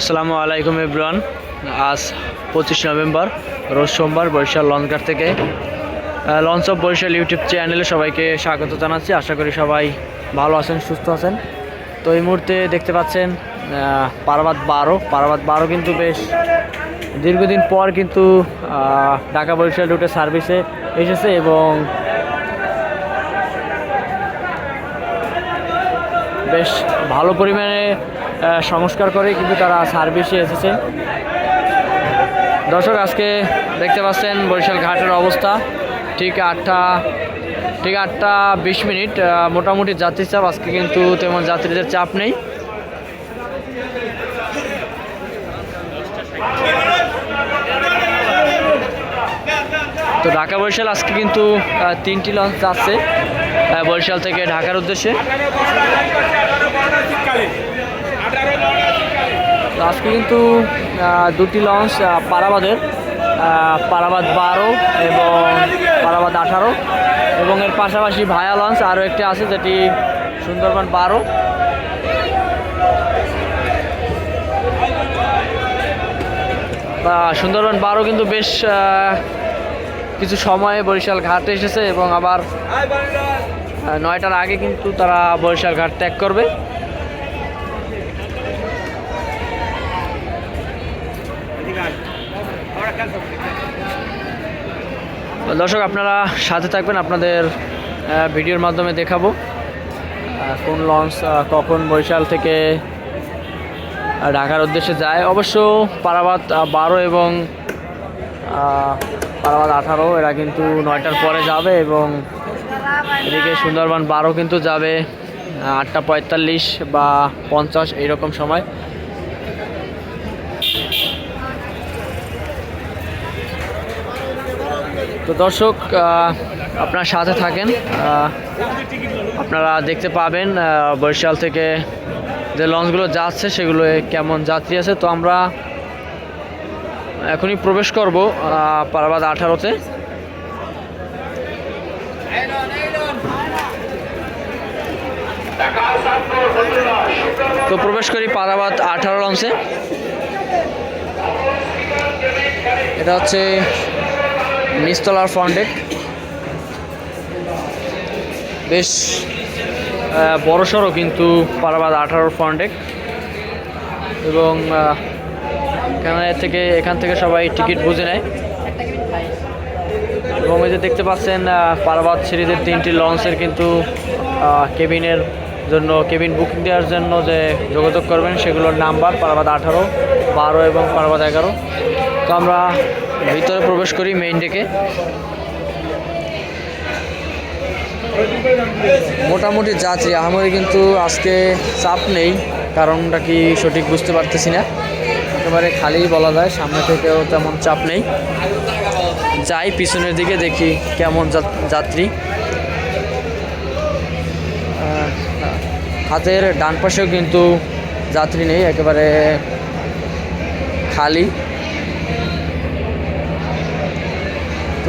আসসালামু আলাইকুম ইব্রান আজ পঁচিশ নভেম্বর, রোজ সোমবার বরিশাল লঞ্চঘাট থেকে লঞ্চ অফ বরিশাল ইউটিউব চ্যানেলে সবাইকে স্বাগত জানাচ্ছি। আশা করি সবাই ভালো আছেন, সুস্থ আছেন। তো এই মুহূর্তে দেখতে পাচ্ছেন পারাবাদ বারো। পারাবাদ বারো কিন্তু বেশ দীর্ঘদিন পর কিন্তু ঢাকা বরিশাল রুটে সার্ভিসে এসেছে এবং বেশ ভালো পরিমাণে সংস্কার করে কিন্তু তারা সার্ভিসে এসেছে। দর্শক, আজকে দেখতে পাচ্ছেন বরিশাল ঘাটের অবস্থা। ঠিক আটটা ঠিক আটটা বিশ মিনিট মোটামুটি যাত্রীর চাপ, আজকে কিন্তু তেমন যাত্রীদের চাপ নেই। তো ঢাকা বরিশাল আজকে কিন্তু তিনটি লঞ্চ যাচ্ছে বরিশাল থেকে ঢাকার উদ্দেশ্যে। তো আজকে কিন্তু দুটি লঞ্চ পারাবাদের পারাবাদ বারো এবং পারাবাদ আঠারো। এবং এর পাশাপাশি ভায়া লঞ্চ আরও একটি আছে যেটি সুন্দরবন বারো। সুন্দরবন বারো কিন্তু বেশ কিছু সময়ে বরিশাল ঘাটে এসেছে এবং আবার নয়টার আগে কিন্তু তারা বরিশাল ঘাট ত্যাগ করবে। দর্শক, আপনারা সাথে থাকবেন, আপনাদের ভিডিওর মাধ্যমে দেখাবো। কোন লঞ্চ কখন বরিশাল থেকে ঢাকার উদ্দেশ্যে যায়। অবশ্য পারাবাদ বারো এবং পারাবাদ আঠারো, এরা কিন্তু নয়টার পরে যাবে এবং এদিকে সুন্দরবন বারো কিন্তু যাবে আটটা পঁয়তাল্লিশ বা পঞ্চাশ, এইরকম সময়। তো দর্শক আপনার সাথে থাকেন আপনারা দেখতে পাবেন বরিশাল থেকে যে লঞ্চগুলো যাচ্ছে সেগুলো কেমন যাত্রী আছে। তো আমরা এখনই প্রবেশ করব পারাবাদ আঠারোতে। তো প্রবেশ করি পারাবাদ আঠারো লঞ্চে। এটা হচ্ছে নিচতলার ফন্ডেক বেশ বড় সড়ো কিন্তু পারাবাদ আঠারোর ফন্ডেক এবং আহ, থেকে এখান থেকে সবাই টিকিট বুঝে নেয়। এবং এই যে দেখতে পাচ্ছেন পারাবাদ সিরিজের তিনটি লঞ্চের কিন্তু কেবিনের জন্য কেবিন বুকিং দেওয়ার জন্য যে যোগাযোগ করবেন সেগুলোর নাম্বার পারাবাদ আঠারো বারো এবং পারাবাদ এগারো। তো আমরা ভিতরে প্রবেশ করি মেইন ডেকে। মোটামুটি যাত্রী, আহামরি কিন্তু আজকে চাপ নেই, কারণটা কি সঠিক বুঝতে পারতেছি না। একেবারে খালি বলা যায়, সামনে থেকেও তেমন চাপ নেই। যাই পিছনের দিকে দেখি কেমন যাত্রী। হাতের ডান পাশেও কিন্তু যাত্রী নেই, একেবারে খালি।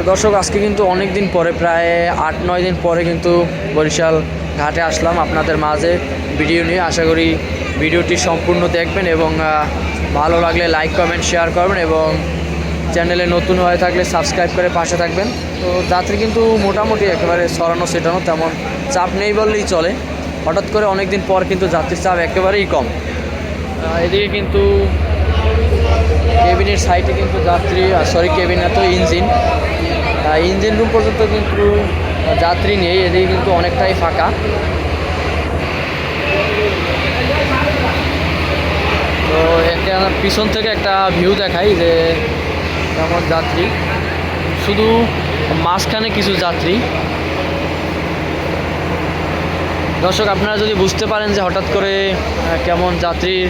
তো দর্শক, আজকে কিন্তু অনেক দিন পরে, প্রায় আট, নয় দিন পরে কিন্তু বরিশাল ঘাটে আসলাম আপনাদের মাঝে ভিডিও নিয়ে। আশা করি ভিডিওটি সম্পূর্ণ দেখবেন এবং ভালো লাগলে লাইক, কমেন্ট, শেয়ার করবেন এবং চ্যানেলে নতুন হয়ে থাকলে সাবস্ক্রাইব করে পাশে থাকবেন। তো যাত্রী কিন্তু মোটামুটি একেবারে সরানো, সেটানো তেমন চাপ নেই বললেই চলে। হঠাৎ করে অনেক দিন পর কিন্তু যাত্রীর চাপ একেবারেই কম। এদিকে কিন্তু কেবিনের সাইডে কিন্তু যাত্রী সরি কেবিন এত ইঞ্জিন। ইঞ্জিন রুম পর্যন্ত কিন্তু যাত্রী নেই, এদিকে কিন্তু অনেকটাই ফাঁকা। তো একটা পিছন থেকে একটা ভিউ দেখাই যে কেমন যাত্রী। শুধু মাঝখানে কিছু যাত্রী। দর্শক, আপনারা যদি বুঝতে পারেন যে হঠাৎ করে কেমন যাত্রীর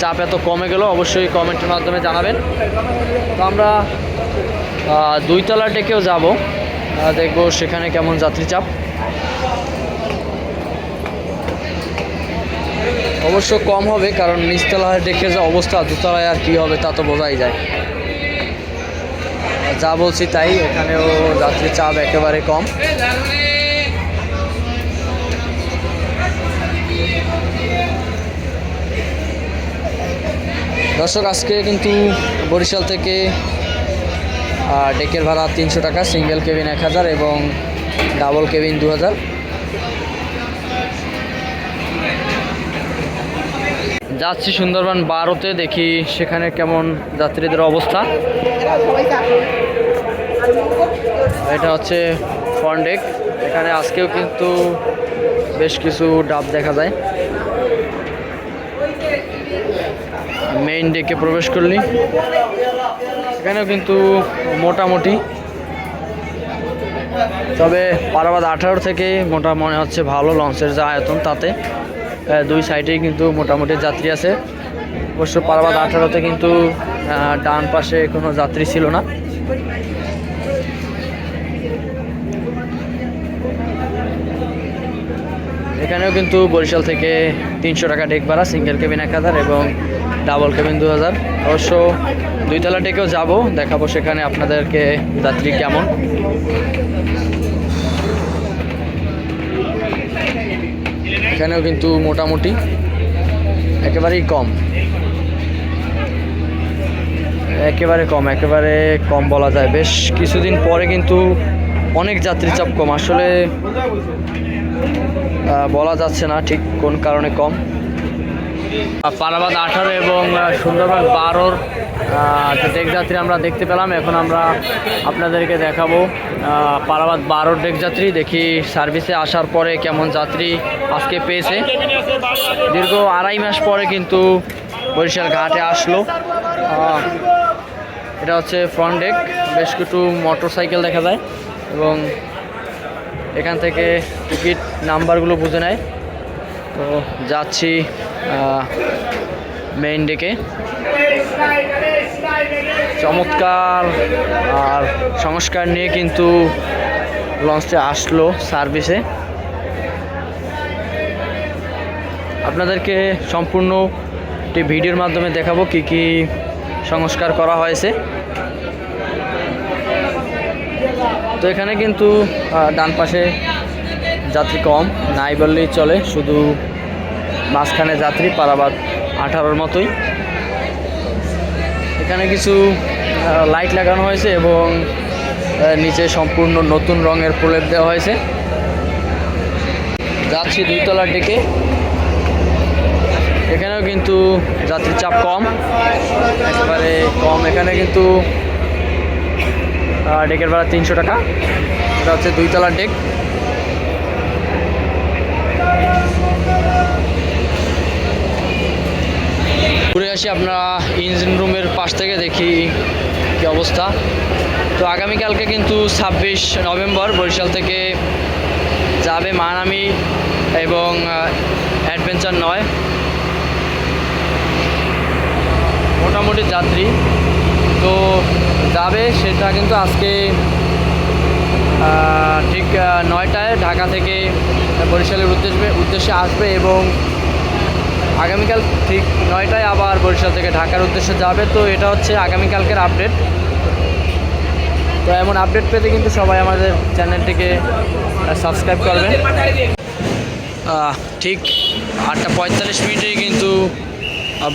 চাপ এত কমে গেল, অবশ্যই কমেন্টের মাধ্যমে জানাবেন। তো আমরা দুইতলা ডেকেও যাব। দেখব সেখানে কেমন যাত্রী চাপ। অবশ্য কম হবে, কারণ নিচতলায় ডেকে যা অবস্থা, দুতলায় আর কি হবে তা তো বোঝাই যায়। যা বলছি তাই, এখানেও যাত্রী চাপ একেবারে কম। দর্শক, আজকে কিন্তু বরিশাল থেকে ডেকের ভাড়া তিনশো টাকা, সিঙ্গেল কেবিন এক হাজার এবং ডাবল কেবিন দু হাজার। যাচ্ছি সুন্দরবন বারোতে, দেখি সেখানে কেমন যাত্রীদের অবস্থা। এটা হচ্ছে ফন্ডেক এখানে আজকেও কিন্তু বেশ কিছু ডাব দেখা যায়। মেইন ডেকে প্রবেশ করলি। এখানেও কিন্তু মোটামুটি। তবে পারাবাদ আঠারো থেকে মোটা মনে হচ্ছে ভালো লঞ্চের যা আয়তন তাতে। দুই সাইডেই কিন্তু মোটামুটি যাত্রী আছে। অবশ্য পারাবাদ আঠারোতে কিন্তু ডান পাশে কোনো যাত্রী ছিল না। এখানেও কিন্তু বরিশাল থেকে তিনশো টাকা ডেক ভাড়া সিঙ্গেল কেবিন এক হাজার এবং ডাবল কেবিন দু হাজার। অবশ্য দুইতলা ডেকেও যাব, দেখাবো সেখানে আপনাদেরকে যাত্রী কেমন। এখানেও কিন্তু মোটামুটি একেবারেই কম। একেবারে কম একেবারে কম বলা যায়। বেশ কিছুদিন পরে কিন্তু অনেক যাত্রী চাপ কম। আসলে বলা যাচ্ছে না ঠিক কোন কারণে কম। আহ, পারাবাদ আঠারো এবং সুন্দরবন বারোর যে ডেক যাত্রী আমরা দেখতে পেলাম এখন আমরা আপনাদেরকে দেখাবো। আহ, পারাবাদ বারোর ডেক যাত্রী দেখি সার্ভিসে আসার পরে কেমন যাত্রী আজকে পেয়েছে। দীর্ঘ আড়াই মাস পরে কিন্তু বরিশাল ঘাটে আসলো। এটা হচ্ছে ফ্রন্ট ডেক বেশ কিছু মোটর সাইকেল দেখা যায় এবং এখান থেকে টিকিট নাম্বারগুলো বুঝে নেয়। তো যাচ্ছি মেইন ডেকে চমৎকার, আর সংস্কার নিয়ে কিন্তু লঞ্চটা আসলো সার্ভিসে আপনাদেরকে সম্পূর্ণ একটি ভিডিওর মাধ্যমে দেখাবো কি কি সংস্কার করা হয়েছে। তো এখানে কিন্তু ডান পাশে যাত্রী কম, নাই বললেই চলে, শুধু মাঝখানে যাত্রী পারাবাদ আঠারোর মতোই। এখানে কিছু লাইট লাগানো হয়েছে এবং নিচে সম্পূর্ণ নতুন রঙের প্রলেপ দেওয়া হয়েছে। যাচ্ছি দুইতলার ডেকে এখানেও কিন্তু যাত্রীর চাপ কম। একেবারে কম। এখানে কিন্তু ডেকের ভাড়া তিনশো টাকা। এটা হচ্ছে দুইতলার ডেক। ঘুরে আসি আপনারা ইঞ্জিন রুমের পাশ থেকে, দেখি কি অবস্থা। তো আগামীকালকে কিন্তু ছাব্বিশ নভেম্বর বরিশাল থেকে যাবে মানামি এবং অ্যাডভেঞ্চার নয়। মোটামুটি যাত্রী। তো যাবে, সেটা কিন্তু আজকে ঠিক নয়টায় ঢাকা থেকে বরিশালের উদ্দেশ্যে উদ্দেশ্যে আসবে এবং আগামীকাল ঠিক নয়টায় আবার বরিশাল থেকে ঢাকার উদ্দেশ্যে যাবে। তো এটা হচ্ছে আগামীকালকের আপডেট। তো এমন আপডেট পেতে কিন্তু সবাই আমাদের চ্যানেলটিকে সাবস্ক্রাইব করবেন। ঠিক আটটা পঁয়তাল্লিশ মিনিটেই কিন্তু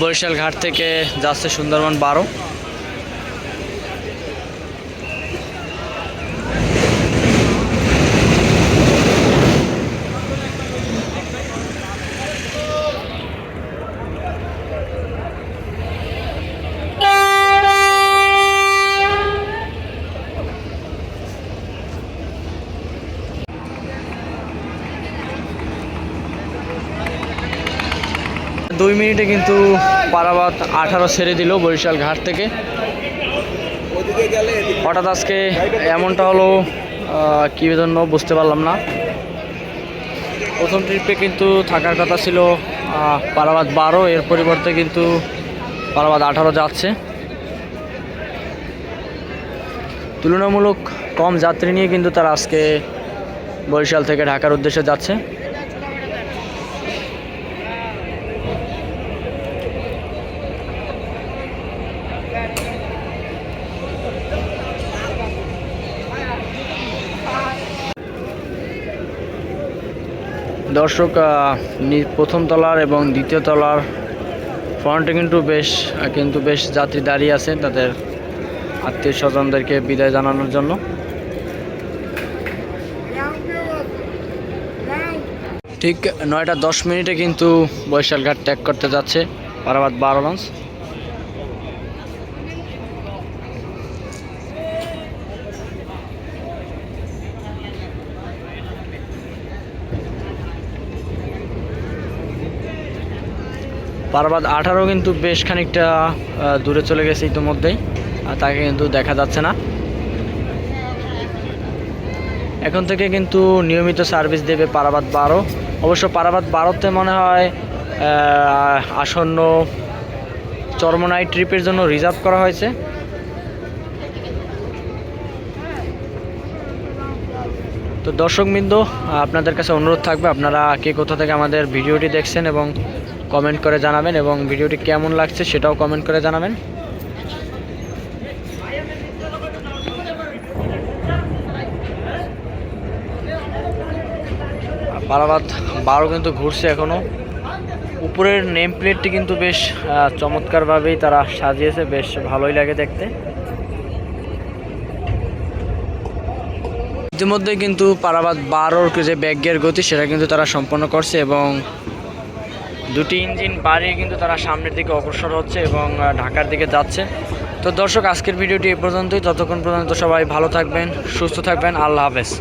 বরিশাল ঘাট থেকে যাচ্ছে সুন্দরবন বারো। দুই মিনিটে কিন্তু পারাবাত আঠারো ছেড়ে দিল বরিশাল ঘাট থেকে। হঠাৎ আজকে এমনটা হলো কী জন্য বুঝতে পারলাম না। প্রথম ট্রিপে কিন্তু থাকার কথা ছিল পারাবাদ বারো, এর পরিবর্তে কিন্তু পারাবাদ আঠারো যাচ্ছে। তুলনামূলক কম যাত্রী নিয়ে কিন্তু তারা আজকে বরিশাল থেকে ঢাকার উদ্দেশ্যে যাচ্ছে। দর্শক প্রথম তলার এবং দ্বিতীয় তলার ফ্রন্টে কিন্তু বেশ কিন্তু বেশ যাত্রী দাঁড়িয়ে আছে তাদের আত্মীয় স্বজনদেরকে বিদায় জানানোর জন্য। ঠিক নয়টা দশ মিনিটে কিন্তু বৈশাল ঘাট ত্যাগ করতে যাচ্ছে পারাবাদ বারো লঞ্চ। পারবাদ আঠারো কিন্তু বেশ খানিকটা দূরে চলে গেছে ইতিমধ্যেই, আর তাকে কিন্তু দেখা যাচ্ছে না। এখন থেকে কিন্তু নিয়মিত সার্ভিস দেবে পারাবাদ বারো। অবশ্য পারাবাদ বারোতে মনে হয় আসন্ন চরমনাই ট্রিপের জন্য রিজার্ভ করা হয়েছে। তো দর্শকবৃন্দ, আপনাদের কাছে অনুরোধ থাকবে, আপনারা কে কোথা থেকে আমাদের ভিডিওটি দেখছেন এবং কমেন্ট করে জানাবেন এবং ভিডিওটি কেমন লাগছে সেটাও কমেন্ট করে জানাবেন। পারাবাদ বারো কিন্তু ঘুরছে এখনও। উপরের নেম প্লেটটি কিন্তু বেশ চমৎকারভাবেই তারা সাজিয়েছে, বেশ ভালোই লাগে দেখতে। ইতিমধ্যে কিন্তু পারাবাদ বারোর যে ব্যাগের গতি, সেটা কিন্তু তারা সম্পন্ন করছে এবং দুটি ইঞ্জিন বাড়িয়ে কিন্তু তারা সামনের দিকে অগ্রসর হচ্ছে এবং ঢাকার দিকে যাচ্ছে। তো দর্শক, আজকের ভিডিওটি এ পর্যন্তই। ততক্ষণ পর্যন্ত সবাই ভালো থাকবেন, সুস্থ থাকবেন। আল্লাহ হাফেজ।